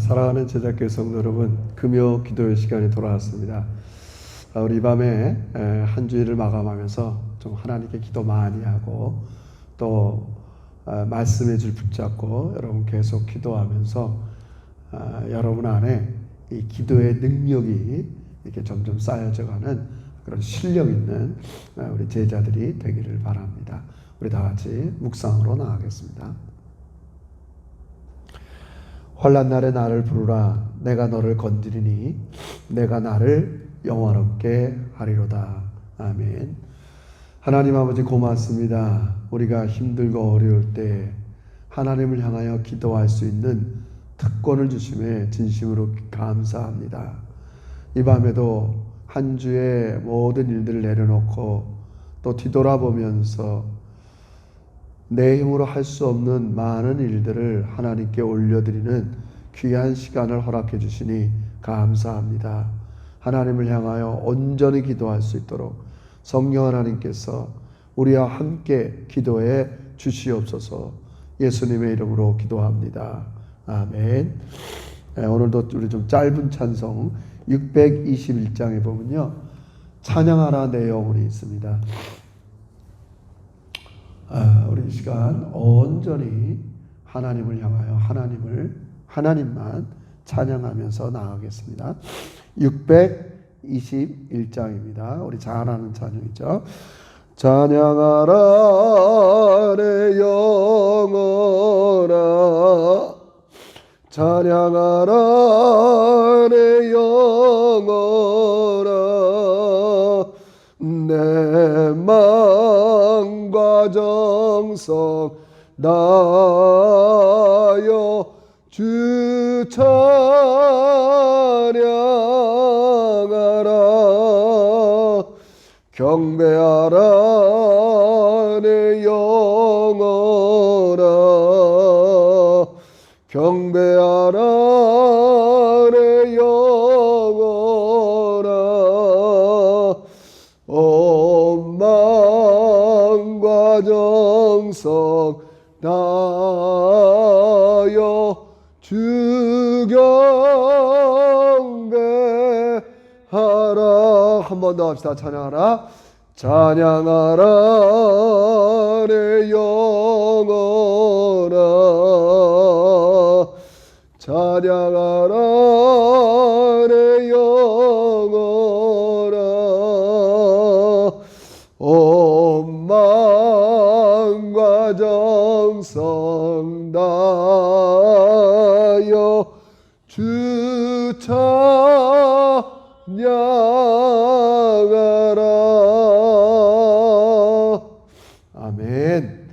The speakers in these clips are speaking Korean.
아, 사랑하는 제작교 성도 여러분, 금요 기도의 시간이 돌아왔습니다. 아, 우리 이 밤에 에, 한 주일을 마감하면서 좀 하나님께 기도 많이 하고 또 아, 말씀의 줄 붙잡고 여러분 계속 기도하면서 아, 여러분 안에 이 기도의 능력이 이렇게 점점 쌓여져가는 그런 실력 있는 아, 우리 제자들이 되기를 바랍니다. 우리 다 같이 묵상으로 나가겠습니다. 환란 날에 나를 부르라. 내가 너를 건지리니 내가 나를 영화롭게 하리로다. 아멘. 하나님 아버지 고맙습니다. 우리가 힘들고 어려울 때 하나님을 향하여 기도할 수 있는 특권을 주심에 진심으로 감사합니다. 이 밤에도 한 주의 모든 일들을 내려놓고 또 뒤돌아보면서 내 힘으로 할 수 없는 많은 일들을 하나님께 올려드리는 귀한 시간을 허락해 주시니 감사합니다. 하나님을 향하여 온전히 기도할 수 있도록 성령 하나님께서 우리와 함께 기도해 주시옵소서 예수님의 이름으로 기도합니다. 아멘. 네, 오늘도 우리 좀 짧은 찬송 621장에 보면요. 찬양하라 내 영혼이 있습니다. 아, 우리 이 시간 온전히 하나님을 향하여 하나님을 하나님만 찬양하면서 나가겠습니다. 621장입니다. 우리 잘 아는 찬양이죠. 찬양하라 내 영혼아 찬양하라 내 영혼아 내 마음과 정성 다하여 주 찬양하라. 경배하라 내 영혼아 경배하라 마음과 정성 다하여 주 경배하라. 한 번 더 합시다. 찬양하라. 찬양하라. 내 영혼아. 찬양하라 정성 다하여 주 찬양하라. 아멘.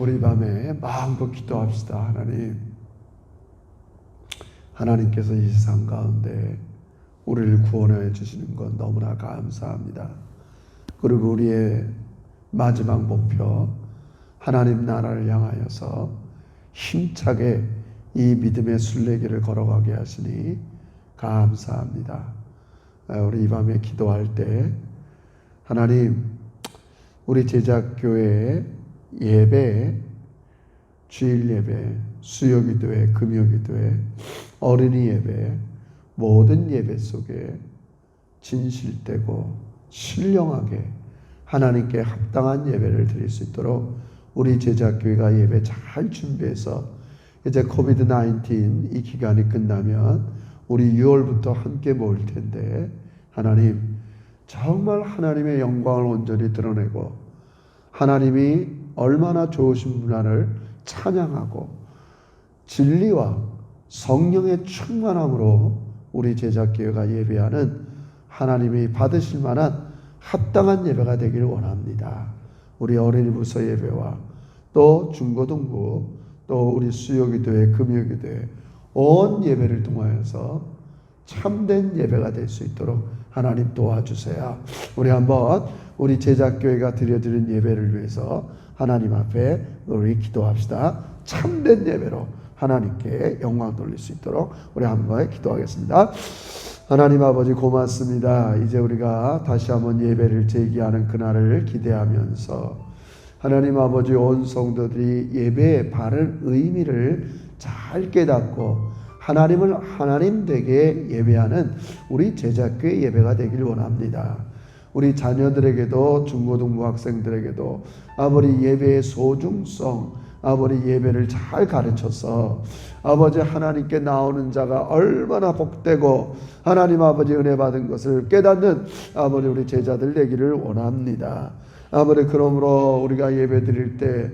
우리 이 밤에 마음껏 기도합시다 하나님. 하나님께서 이 세상 가운데 우리를 구원해 주시는 건 너무나 감사합니다. 그리고 우리의 마지막 목표 하나님 나라를 향하여서 힘차게 이 믿음의 순례길을 걸어가게 하시니 감사합니다. 아, 우리 이 밤에 기도할 때 하나님 우리 제작교회 예배 주일 예배, 수요 기도회, 금요 기도회, 어린이 예배, 모든 예배 속에 진실되고 신령하게 하나님께 합당한 예배를 드릴 수 있도록 우리 제자교회가 예배 잘 준비해서 이제 코비드 19이 기간이 끝나면 우리 6월부터 함께 모일 텐데 하나님 정말 하나님의 영광을 온전히 드러내고 하나님이 얼마나 좋으신 분을 찬양하고 진리와 성령의 충만함으로 우리 제자교회가 예배하는 하나님이 받으실 만한 합당한 예배가 되기를 원합니다. 우리 어린이부서 예배와 또 중고등부 또 우리 수요기도회 금요기도회 온 예배를 통하여서 참된 예배가 될 수 있도록 하나님 도와주세요. 우리 한번 우리 제자교회가 드려드린 예배를 위해서 하나님 앞에 우리 기도합시다. 참된 예배로 하나님께 영광 돌릴 수 있도록 우리 한번 기도하겠습니다. 하나님 아버지 고맙습니다. 이제 우리가 다시 한번 예배를 제기하는 그날을 기대하면서 하나님 아버지 온 성도들이 예배의 바른 의미를 잘 깨닫고 하나님을 하나님 되게 예배하는 우리 제자교회 예배가 되길 원합니다. 우리 자녀들에게도 중고등부 학생들에게도 아버지 예배의 소중성, 아버지 예배를 잘 가르쳐서 아버지 하나님께 나오는 자가 얼마나 복되고 하나님 아버지 은혜 받은 것을 깨닫는 아버지 우리 제자들 되기를 원합니다. 아버지 그러므로 우리가 예배 드릴 때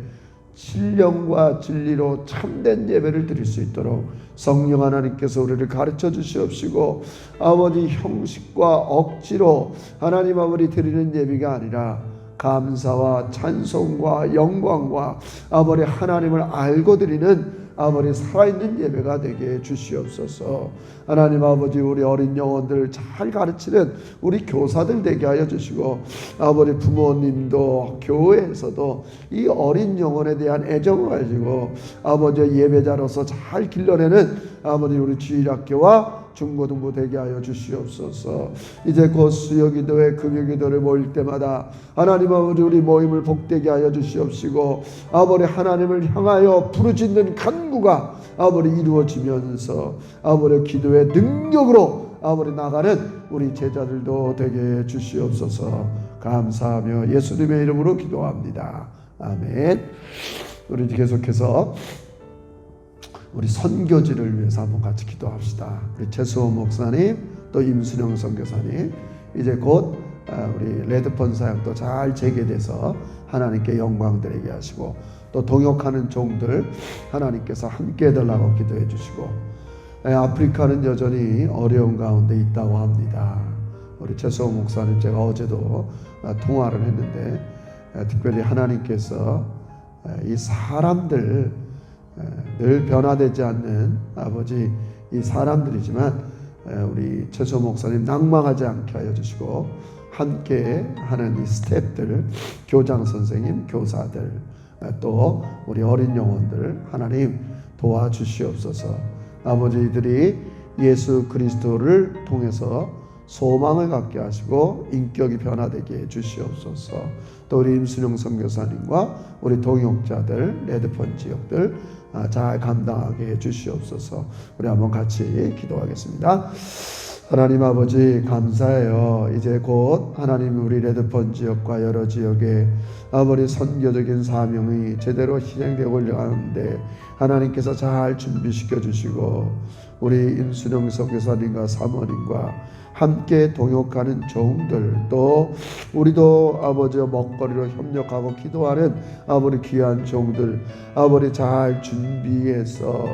신령과 진리로 참된 예배를 드릴 수 있도록 성령 하나님께서 우리를 가르쳐 주시옵시고 아버지 형식과 억지로 하나님 아버지 드리는 예배가 아니라 감사와 찬송과 영광과 아버지 하나님을 알고 드리는 아버지 살아있는 예배가 되게 해 주시옵소서. 하나님 아버지 우리 어린 영혼들 잘 가르치는 우리 교사들 되게 하여 주시고 아버지 부모님도 교회에서도 이 어린 영혼에 대한 애정을 가지고 아버지 예배자로서 잘 길러내는 아버지 우리 주일학교와 중고등부 되게 하여 주시옵소서. 이제 곧 수요 기도회 금요 기도를 모일 때마다 하나님 아버지 우리 모임을 복되게 하여 주시옵시고 아버지 하나님을 향하여 부르짖는 간구가 아버지 이루어지면서 아버지 기도의 능력으로 아버지 나가는 우리 제자들도 되게 해 주시옵소서. 감사하며 예수님의 이름으로 기도합니다. 아멘. 우리 계속해서 우리 선교지를 위해서 한번 같이 기도합시다. 우리 최수호 목사님 또 임순영 선교사님 이제 곧 아, 우리 레드폰 사역도 잘 재개돼서 하나님께 영광 드리게 하시고 또 동역하는 종들 하나님께서 함께 해달라고 기도해 주시고 에, 아프리카는 여전히 어려운 가운데 있다고 합니다. 우리 최수호 목사님 제가 어제도 아, 통화를 했는데 에, 특별히 하나님께서 에, 이 사람들 늘 변화되지 않는 아버지 이 사람들이지만 우리 최소 목사님 낭망하지 않게 하여 주시고 함께 하는 이 스태프들, 교장 선생님, 교사들, 또 우리 어린 영혼들 하나님 도와주시옵소서. 아버지들이 예수 그리스도를 통해서 소망을 갖게 하시고 인격이 변화되게 해 주시옵소서. 또 우리 임순영 선교사님과 우리 동역자들, 레드폰 지역들 아, 잘 감당하게 해 주시옵소서. 우리 한번 같이 기도하겠습니다. 하나님 아버지 감사해요. 이제 곧 하나님 우리 레드폰 지역과 여러 지역에 아버지 선교적인 사명이 제대로 실행되고 있는데 하나님께서 잘 준비시켜 주시고 우리 임순영 선교사님과 사모님과 함께 동역하는 종들 또 우리도 아버지 먹거리로 협력하고 기도하는 아버지 귀한 종들 아버지 잘 준비해서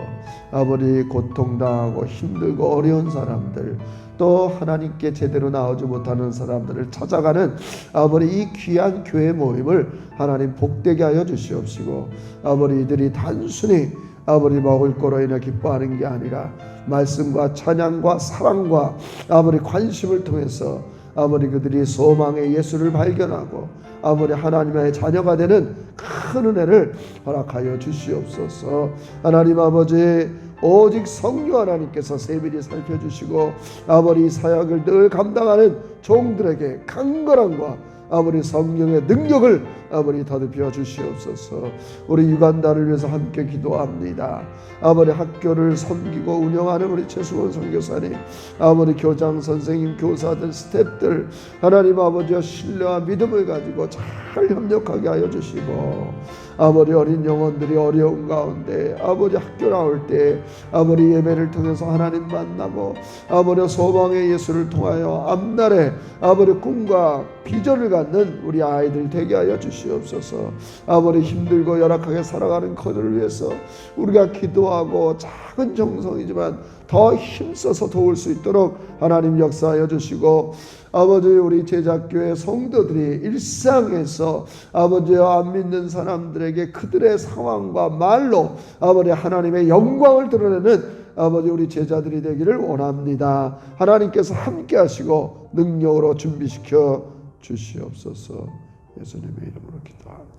아버지 고통당하고 힘들고 어려운 사람들 또 하나님께 제대로 나오지 못하는 사람들을 찾아가는 아버지 이 귀한 교회 모임을 하나님 복되게 하여 주시옵시고 아버지 이들이 단순히 아버지 먹을 거로 인해 기뻐하는 게 아니라 말씀과 찬양과 사랑과 아버지 관심을 통해서 아버지 그들이 소망의 예수를 발견하고 아버지 하나님의 자녀가 되는 큰 은혜를 허락하여 주시옵소서. 하나님 아버지 오직 성령 하나님께서 세밀히 살펴주시고 아버지 사역을 늘 감당하는 종들에게 강건함과 아버지 성령의 능력을 아버지 더듬혀 주시옵소서. 우리 유간다를 위해서 함께 기도합니다. 아버지 학교를 섬기고 운영하는 우리 최수원 선교사님, 아버지 교장 선생님, 교사들, 스태프들 하나님 아버지와 신뢰와 믿음을 가지고 잘 협력하게 하여 주시고 아버지 어린 영혼들이 어려운 가운데 아버지 학교 나올 때 아버지 예배를 통해서 하나님 만나고 아버지 소망의 예수를 통하여 앞날에 아버지 꿈과 비전을 갖는 우리 아이들 되게 하여 주시 옵소서 아버지 힘들고 열악하게 살아가는 그들을 위해서 우리가 기도하고 작은 정성이지만 더 힘써서 도울 수 있도록 하나님 역사하여 주시고 아버지 우리 제자교회 성도들이 일상에서 아버지와 안 믿는 사람들에게 그들의 상황과 말로 아버지 하나님의 영광을 드러내는 아버지 우리 제자들이 되기를 원합니다. 하나님께서 함께 하시고 능력으로 준비시켜 주시옵소서. 예수님의 이름으로 기도합니다.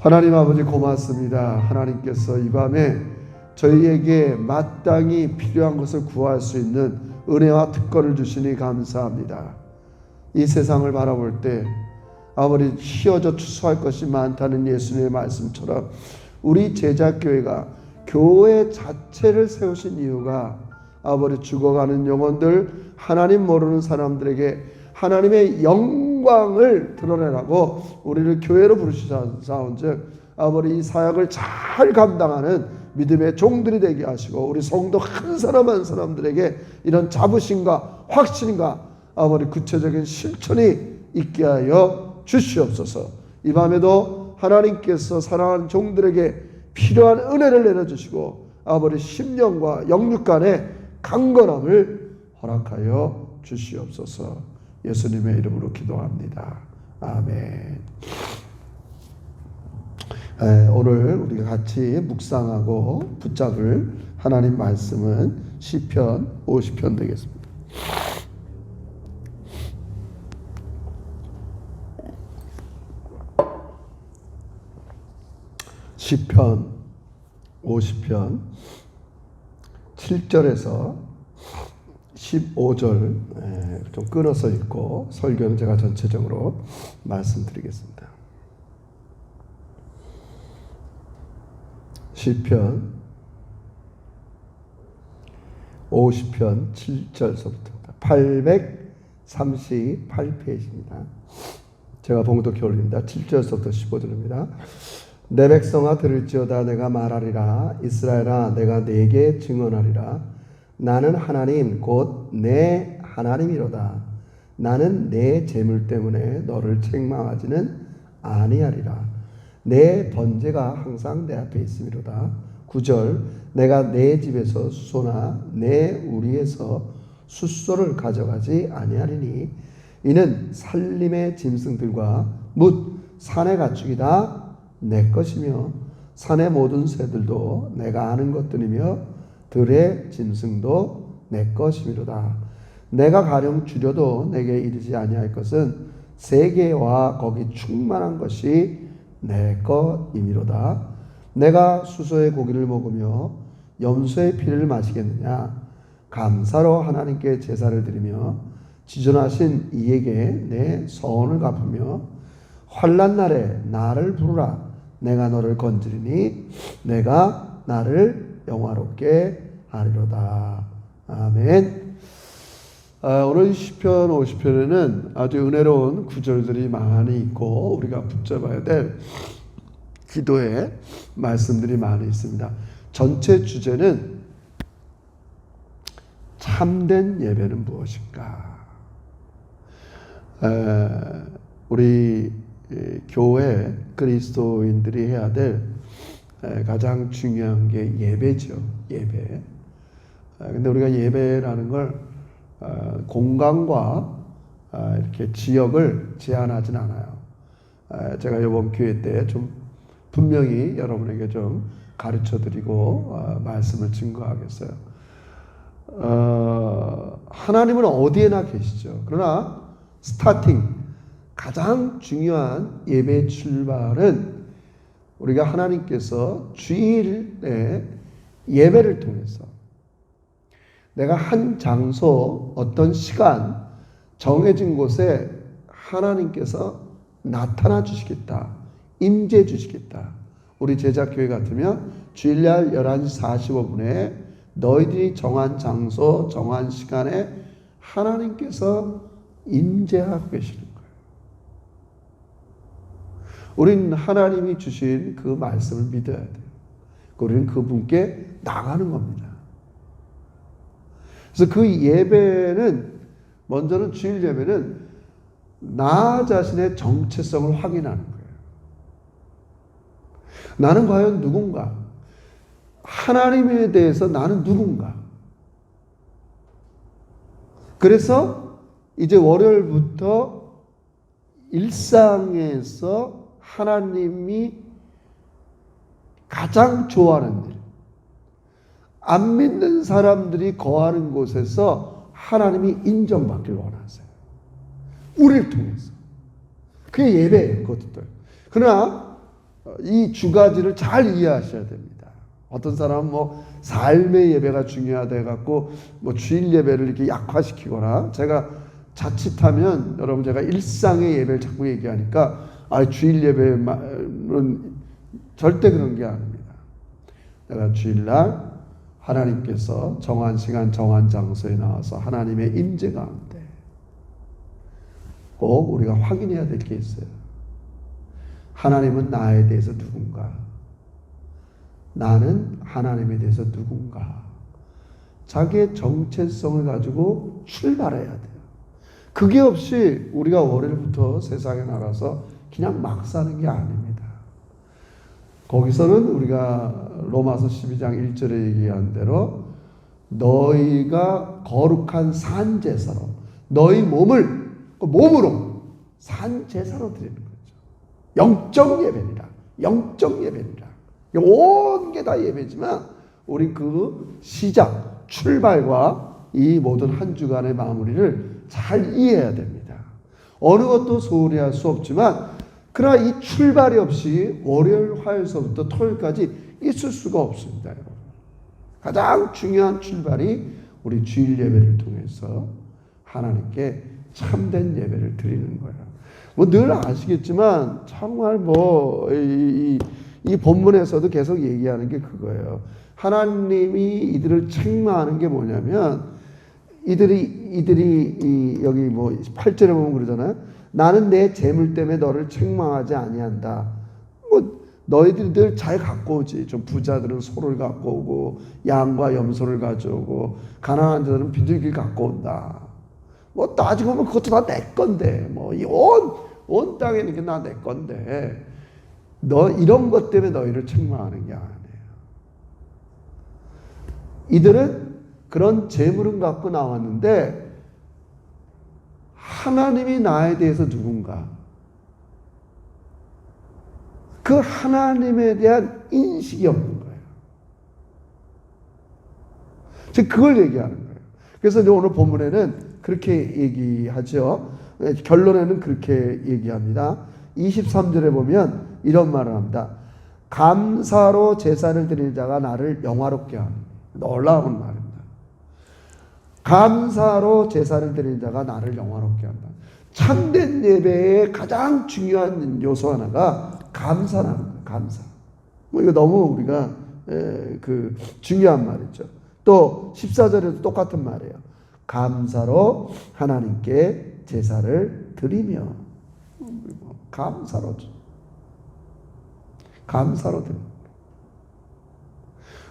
하나님 아버지 고맙습니다. 하나님께서 이 밤에 저희에게 마땅히 필요한 것을 구할 수 있는 은혜와 특권을 주시니 감사합니다. 이 세상을 바라볼 때 아버지 휘어져 추수할 것이 많다는 예수님의 말씀처럼 우리 제자교회가 교회 자체를 세우신 이유가 아버지 죽어가는 영혼들 하나님 모르는 사람들에게 하나님의 영광을 드러내라고 우리를 교회로 부르시사온즉 아버지 이 사역을 잘 감당하는 믿음의 종들이 되게 하시고 우리 성도 한 사람 한 사람들에게 이런 자부심과 확신과 아버지 구체적인 실천이 있게 하여 주시옵소서. 이 밤에도 하나님께서 사랑하는 종들에게 필요한 은혜를 내려주시고 아버지 심령과 영육 간의 강건함을 허락하여 주시옵소서. 예수님의 이름으로 기도합니다. 아멘. 에, 오늘 우리가 같이 묵상하고 붙잡을 하나님 말씀은 시편 50편 되겠습니다. 시편 50편 7절에서 15절 좀 끊어서 읽고 설교는 제가 전체적으로 말씀드리겠습니다. 시편 50편 7절서부터 838페이지입니다. 제가 봉독해 올립니다. 7절서부터 15절입니다. 내 백성아 들을지어다 내가 말하리라 이스라엘아 내가 네게 증언하리라 나는 하나님 곧 내 하나님이로다. 나는 내 재물 때문에 너를 책망하지는 아니하리라. 내 번제가 항상 내 앞에 있음이로다. 9절 내가 내 집에서 수소나 내 우리에서 숫소를 가져가지 아니하리니 이는 살림의 짐승들과 묻 산의 가축이다. 내 것이며 산의 모든 새들도 내가 아는 것들이며 들의 짐승도 내 것이미로다. 내가 가령 줄여도 내게 이르지 아니할 것은 세계와 거기 충만한 것이 내 것이미로다. 내가 수소의 고기를 먹으며 염소의 피를 마시겠느냐? 감사로 하나님께 제사를 드리며 지존하신 이에게 내 서원을 갚으며 환란 날에 나를 부르라. 내가 너를 건지리니 내가 나를 영화롭게 하리로다. 아멘. 아, 오늘 시편 50편에는 아주 은혜로운 구절들이 많이 있고 우리가 붙잡아야 될 기도의 말씀들이 많이 있습니다. 전체 주제는 참된 예배는 무엇인가? 에, 우리 교회 그리스도인들이 해야 될 가장 중요한 게 예배죠. 예배. 근데 우리가 예배라는 걸 어, 공간과 아, 이렇게 지역을 제한하진 않아요. 제가 이번 기회 때 좀 분명히 여러분에게 좀 가르쳐 드리고 어, 말씀을 증거하겠어요. 어, 하나님은 어디에나 계시죠. 그러나 스타팅 가장 중요한 예배 출발은 우리가 하나님께서 주일에 예배를 통해서 내가 한 장소 어떤 시간 정해진 곳에 하나님께서 나타나 주시겠다. 임재 주시겠다. 우리 제자교회 같으면 주일날 11시 45분에 너희들이 정한 장소, 정한 시간에 하나님께서 임재하고 계시는 우리는 하나님이 주신 그 말씀을 믿어야 돼요. 우리는 그분께 나가는 겁니다. 그래서 그 예배는 먼저는 주일 예배는 나 자신의 정체성을 확인하는 거예요. 나는 과연 누군가? 하나님에 대해서 나는 누군가? 그래서 이제 월요일부터 일상에서 하나님이 가장 좋아하는 일. 안 믿는 사람들이 거하는 곳에서 하나님이 인정받길 원하세요. 우리를 통해서. 그게 예배예요, 그것도. 그러나 이 두 가지를 잘 이해하셔야 됩니다. 어떤 사람은 뭐 삶의 예배가 중요하다 갖고 뭐 주일 예배를 이렇게 약화시키거나 제가 자칫하면 여러분 제가 일상의 예배를 자꾸 얘기하니까 아, 주일 예배는 절대 그런 게 아닙니다. 내가 주일날 하나님께서 정한 시간 정한 장소에 나와서 하나님의 임재 가운데 꼭 우리가 확인해야 될 게 있어요. 하나님은 나에 대해서 누군가? 나는 하나님에 대해서 누군가? 자기의 정체성을 가지고 출발해야 돼요. 그게 없이 우리가 월요일부터 세상에 나가서 그냥 막 사는 게 아닙니다. 거기서는 우리가 로마서 12장 1절에 얘기한 대로 너희가 거룩한 산제사로 너희 몸을 그 몸으로 산제사로 드리는 거죠. 영적 예배니라. 영적 예배니라. 온 게 다 예배지만 우리 그 시작 출발과 이 모든 한 주간의 마무리를 잘 이해해야 됩니다. 어느 것도 소홀히 할 수 없지만 그러나 이 출발이 없이 월요일, 화요일서부터 토요일까지 있을 수가 없습니다. 가장 중요한 출발이 우리 주일 예배를 통해서 하나님께 참된 예배를 드리는 거예요. 뭐 늘 아시겠지만 정말 뭐이 이 본문에서도 계속 얘기하는 게 그거예요. 하나님이 이들을 책망하는 게 뭐냐면 이들이 이들이 이 여기 뭐 8절에 보면 그러잖아요. 나는 내 재물 때문에 너를 책망하지 아니한다. 뭐 너희들이 늘 잘 갖고 오지. 좀 부자들은 소를 갖고 오고 양과 염소를 가져오고 가난한 자들은 비둘기를 갖고 온다. 뭐 따지고 보면 그것도 다 내 건데 뭐 이온 온 땅에 있는 게 다 내 건데 너 이런 것 때문에 너희를 책망하는 게 아니에요. 이들은 그런 재물은 갖고 나왔는데 하나님이 나에 대해서 누군가 그 하나님에 대한 인식이 없는 거예요. 지금 그걸 얘기하는 거예요. 그래서 오늘 본문에는 그렇게 얘기하죠. 결론에는 그렇게 얘기합니다. 23절에 보면 이런 말을 합니다. 감사로 제사를 드릴 자가 나를 영화롭게 하니. 놀라운 말입니다. 감사로 제사를 드릴 자가 나를 영화롭게 한다. 참된 예배의 가장 중요한 요소 하나가 감사라는 거예요. 감사. 뭐 이거 너무 우리가 에, 그 중요한 말이죠. 또 14절에도 똑같은 말이에요. 감사로 하나님께 제사를 드리며 감사로 감사로 드립니다.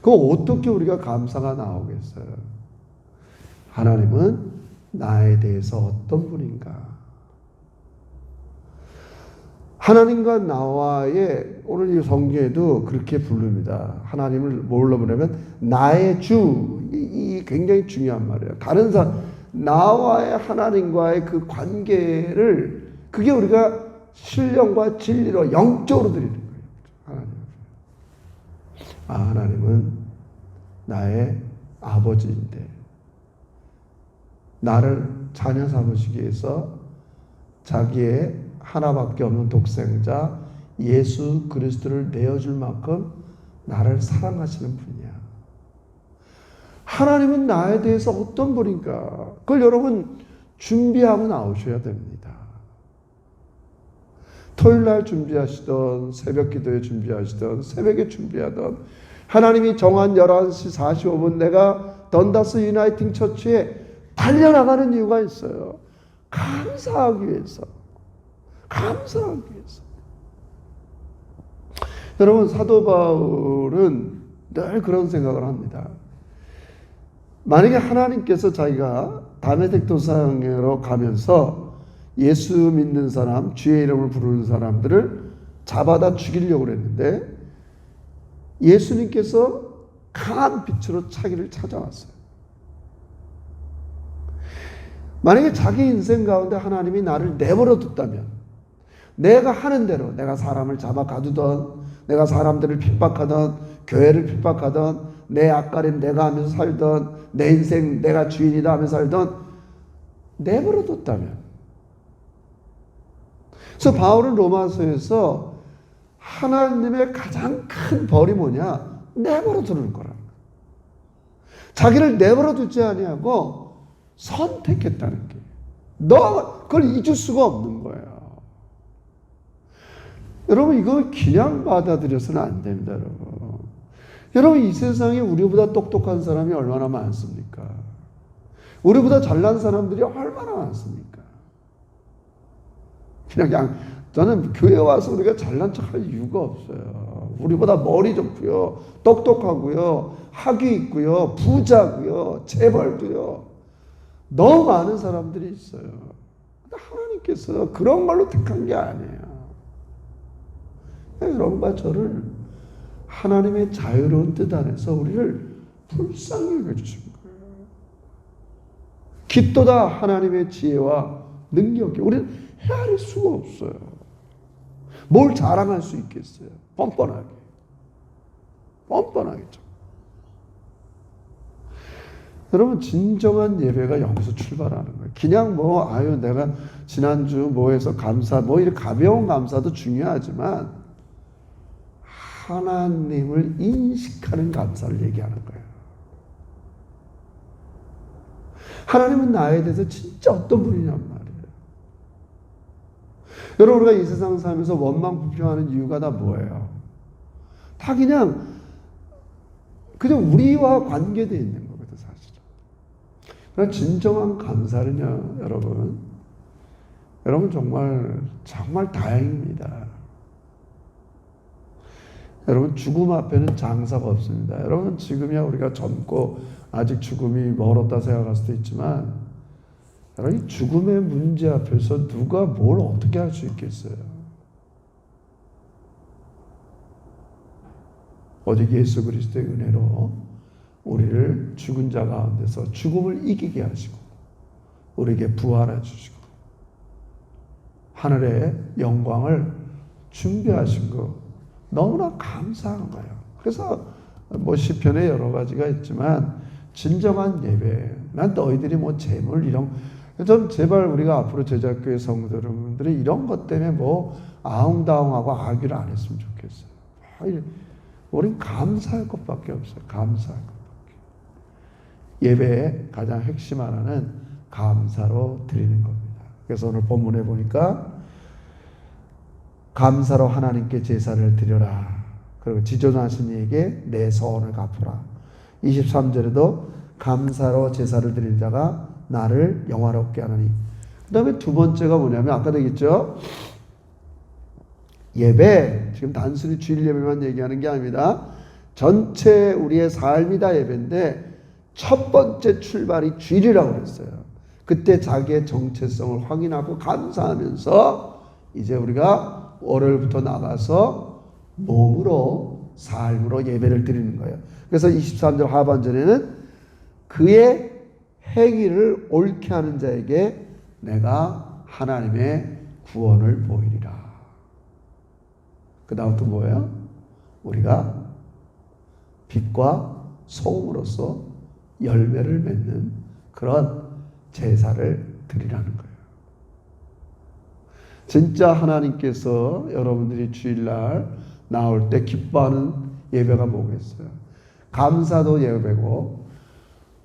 그럼 어떻게 우리가 감사가 나오겠어요? 하나님은 나에 대해서 어떤 분인가? 하나님과 나와의 오늘 이 성경에도 그렇게 부릅니다. 하나님을 뭘로 부르면 나의 주. 이, 이 굉장히 중요한 말이에요. 다른 사람 나와의 하나님과의 그 관계를 그게 우리가 신령과 진리로 영적으로 드리는 거예요. 하나님. 아, 하나님은 나의 아버지인데 나를 자녀 삼으시기 위해서 자기의 하나밖에 없는 독생자 예수 그리스도를 내어줄 만큼 나를 사랑하시는 분이야. 하나님은 나에 대해서 어떤 분인가? 그걸 여러분 준비하고 나오셔야 됩니다. 토요일 날 준비하시던 새벽 기도에 준비하시던 새벽에 준비하던 하나님이 정한 11시 45분 내가 던다스 유나이팅 처치에 달려나가는 이유가 있어요. 감사하기 위해서. 감사하기 위해서. 여러분, 사도 바울은 늘 그런 생각을 합니다. 만약에 하나님께서 자기가 다메섹 도상으로 가면서 예수 믿는 사람, 주의 이름을 부르는 사람들을 잡아다 죽이려고 그랬는데 예수님께서 강한 빛으로 자기를 찾아왔어요. 만약에 자기 인생 가운데 하나님이 나를 내버려 뒀다면 내가 하는 대로 내가 사람을 잡아 가두던 내가 사람들을 핍박하던 교회를 핍박하던 내 앞가림 내가 하면서 살던 내 인생 내가 주인이다 하면서 살던 내버려 뒀다면. 그래서 바울은 로마서에서 하나님의 가장 큰 벌이 뭐냐? 내버려 두는 거라. 자기를 내버려 두지 아니하고 선택했다는 게. 너 그걸 잊을 수가 없는 거예요. 여러분 이거 그냥 받아들여서는 안 됩니다, 여러분. 여러분 이 세상에 우리보다 똑똑한 사람이 얼마나 많습니까? 우리보다 잘난 사람들이 얼마나 많습니까? 그냥, 그냥 저는 교회 와서 우리가 잘난 척할 이유가 없어요. 우리보다 머리 좋고요, 똑똑하고요, 학위 있고요, 부자고요, 재벌도요. 너무 많은 사람들이 있어요. 하나님께서 그런 걸로 택한 게 아니에요. 여러분과 저를 하나님의 자유로운 뜻 안에서 우리를 불쌍히 여겨주신 거예요. 기도다 하나님의 지혜와 능력이 우리는 헤아릴 수가 없어요. 뭘 자랑할 수 있겠어요? 뻔뻔하게. 뻔뻔하겠죠. 여러분 진정한 예배가 여기서 출발하는 거예요. 그냥 뭐 아유 내가 지난주 뭐 해서 감사 뭐 이렇게 가벼운 감사도 중요하지만 하나님을 인식하는 감사를 얘기하는 거예요. 하나님은 나에 대해서 진짜 어떤 분이냔 말이에요. 여러분 우리가 이 세상 살면서 원망 불평하는 이유가 다 뭐예요? 다 그냥 그냥 우리와 관계되어 있는. 그러나 진정한 감사는요, 여러분. 여러분 정말 정말 다행입니다. 여러분 죽음 앞에는 장사가 없습니다. 여러분 지금이야 우리가 젊고 아직 죽음이 멀었다 생각할 수도 있지만 여러분 이 죽음의 문제 앞에서 누가 뭘 어떻게 할 수 있겠어요? 오직 예수 그리스도의 은혜로 우리를 죽은 자 가운데서 죽음을 이기게 하시고 우리에게 부활해 주시고 하늘의 영광을 준비하신 거 너무나 감사한 거예요. 그래서 뭐 시편에 여러 가지가 있지만 진정한 예배. 난 너희들이 뭐 재물 이런 좀 제발 우리가 앞으로 제자교회 성도들이 이런 것 때문에 뭐 아웅다웅하고 악유를 안 했으면 좋겠어요. 아, 우린 감사할 것밖에 없어요. 감사할 것밖에. 예배의 가장 핵심 하나는 감사로 드리는 겁니다. 그래서 오늘 본문에 보니까 감사로 하나님께 제사를 드려라. 그리고 지존하신 이에게 내 소원을 갚으라. 23절에도 감사로 제사를 드릴 자가 나를 영화롭게 하느니. 그 다음에 두 번째가 뭐냐면 아까 되겠죠? 예배. 지금 단순히 주일 예배만 얘기하는 게 아닙니다. 전체 우리의 삶이 다 예배인데 첫 번째 출발이 주일이라고 그랬어요. 그때 자기의 정체성을 확인하고 감사하면서 이제 우리가 월요일부터 나가서 몸으로 삶으로 예배를 드리는 거예요. 그래서 23절 하반절에는 그의 행위를 옳게 하는 자에게 내가 하나님의 구원을 보이리라. 그 다음부터 뭐예요? 우리가 빛과 소금으로서 열매를 맺는 그런 제사를 드리라는 거예요. 진짜 하나님께서 여러분들이 주일날 나올 때 기뻐하는 예배가 뭐겠어요? 감사도 예배고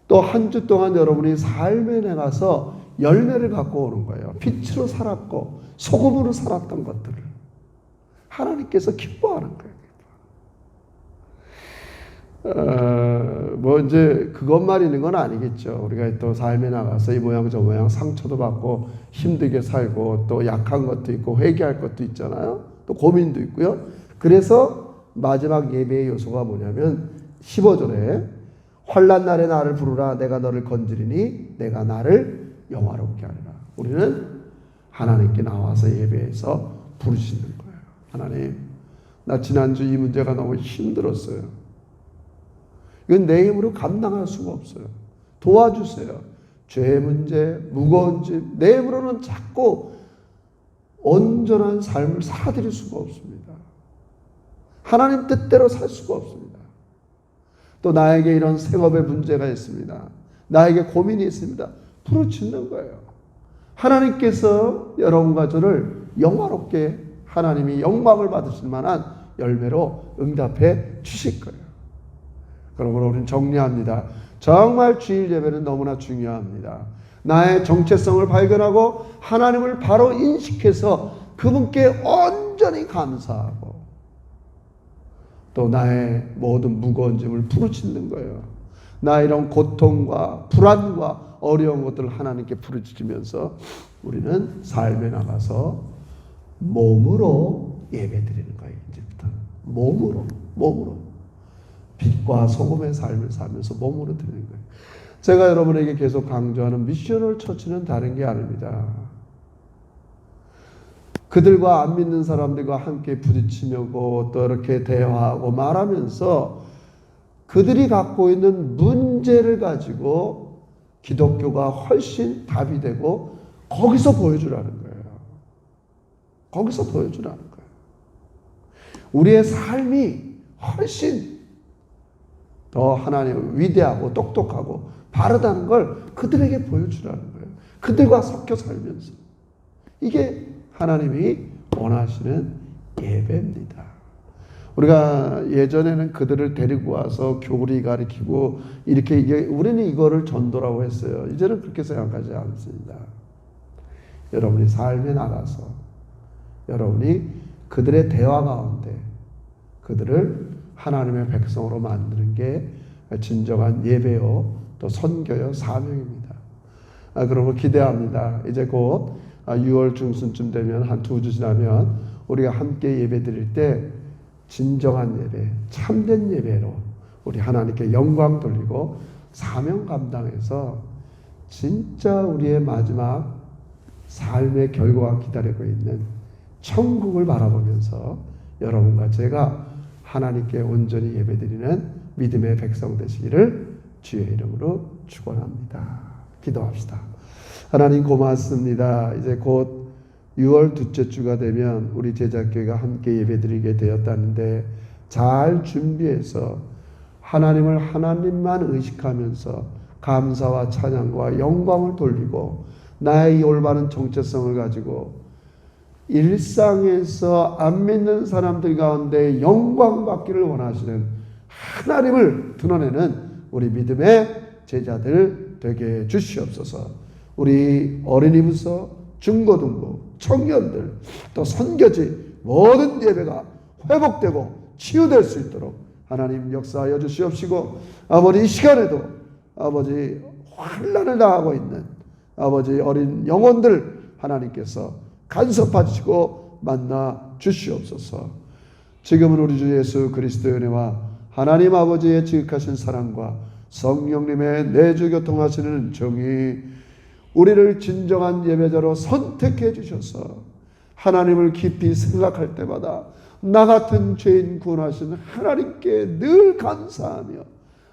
또 한 주 동안 여러분이 삶에 나가서 열매를 갖고 오는 거예요. 빛으로 살았고 소금으로 살았던 것들을 하나님께서 기뻐하는 거예요. 어, 뭐 이제 그것만 있는 건 아니겠죠. 우리가 또 삶에 나가서 이 모양 저 모양 상처도 받고 힘들게 살고 또 약한 것도 있고 회개할 것도 있잖아요. 또 고민도 있고요. 그래서 마지막 예배의 요소가 뭐냐면 15절에 환란 날에 나를 부르라 내가 너를 건지리니 내가 나를 영화롭게 하리라. 우리는 하나님께 나와서 예배에서 부르시는 거예요. 하나님, 나 지난주 이 문제가 너무 힘들었어요. 이건 내 힘으로 감당할 수가 없어요. 도와주세요. 죄 문제, 무거운 집, 내 힘으로는 자꾸 온전한 삶을 살아드릴 수가 없습니다. 하나님 뜻대로 살 수가 없습니다. 또 나에게 이런 생업의 문제가 있습니다. 나에게 고민이 있습니다. 부르짖는 거예요. 하나님께서 여러분과 저를 영화롭게 하나님이 영광을 받으실 만한 열매로 응답해 주실 거예요. 그러므로 우리는 정리합니다. 정말 주일 예배는 너무나 중요합니다. 나의 정체성을 발견하고 하나님을 바로 인식해서 그분께 온전히 감사하고 또 나의 모든 무거운 짐을 부르짖는 거예요. 나 이런 고통과 불안과 어려운 것들을 하나님께 부르짖으면서 우리는 삶에 나가서 몸으로 예배 드리는 거예요. 이제부터 몸으로 몸으로 빛과 소금의 삶을 살면서 몸으로 드리는 거예요. 제가 여러분에게 계속 강조하는 미션을 처치는 다른 게 아닙니다. 그들과 안 믿는 사람들과 함께 부딪히며 또 이렇게 대화하고 말하면서 그들이 갖고 있는 문제를 가지고 기독교가 훨씬 답이 되고 거기서 보여주라는 거예요. 거기서 보여주라는 거예요. 우리의 삶이 훨씬 더 하나님 위대하고 똑똑하고 바르다는 걸 그들에게 보여주라는 거예요. 그들과 섞여 살면서. 이게 하나님이 원하시는 예배입니다. 우리가 예전에는 그들을 데리고 와서 교리 가리키고 이렇게 우리는 이거를 전도라고 했어요. 이제는 그렇게 생각하지 않습니다. 여러분이 삶에 나가서 여러분이 그들의 대화 가운데 그들을 하나님의 백성으로 만드는 게 진정한 예배요 또 선교요 사명입니다. 아, 그러면 기대합니다. 이제 곧 6월 중순쯤 되면 한 두 주 지나면 우리가 함께 예배 드릴 때 진정한 예배, 참된 예배로 우리 하나님께 영광 돌리고 사명 감당해서 진짜 우리의 마지막 삶의 결과가 기다리고 있는 천국을 바라보면서 여러분과 제가 하나님께 온전히 예배드리는 믿음의 백성 되시기를 주의 이름으로 축원합니다. 기도합시다. 하나님 고맙습니다. 이제 곧 6월 둘째 주가 되면 우리 제자교회가 함께 예배드리게 되었다는데 잘 준비해서 하나님을 하나님만 의식하면서 감사와 찬양과 영광을 돌리고 나의 이 올바른 정체성을 가지고 일상에서 안 믿는 사람들 가운데 영광 받기를 원하시는 하나님을 드러내는 우리 믿음의 제자들 되게 주시옵소서. 우리 어린이부터 중고등부, 청년들, 또 선교지 모든 예배가 회복되고 치유될 수 있도록 하나님 역사하여 주시옵시고 아버지 이 시간에도 아버지 환란을 당하고 있는 아버지 어린 영혼들 하나님께서 간섭하시고 만나 주시옵소서. 지금은 우리 주 예수 그리스도의 은혜와 하나님 아버지의 지극하신 사랑과 성령님의 내주 교통하시는 정이 우리를 진정한 예배자로 선택해 주셔서 하나님을 깊이 생각할 때마다 나 같은 죄인 구원하신 하나님께 늘 감사하며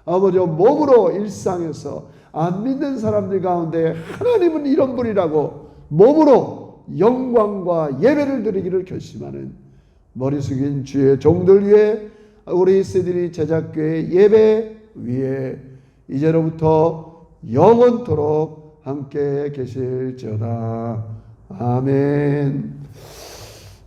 아버지 몸으로 일상에서 안 믿는 사람들 가운데 하나님은 이런 분이라고 몸으로 영광과 예배를 드리기를 결심하는 머리 숙인 주의 종들 위해 우리 세들이 제작교회 예배 위에 이제로부터 영원토록 함께 계실지어다. 아멘.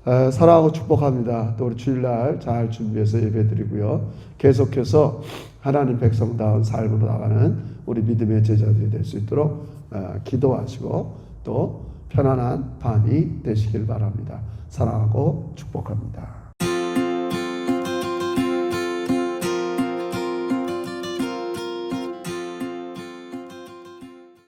아, 사랑하고 축복합니다. 또 우리 주일날 잘 준비해서 예배 드리고요. 계속해서 하나님 백성다운 삶으로 나가는 우리 믿음의 제자들이 될 수 있도록 아, 기도하시고 또 편안한 밤이 되시길 바랍니다. 사랑하고 축복합니다.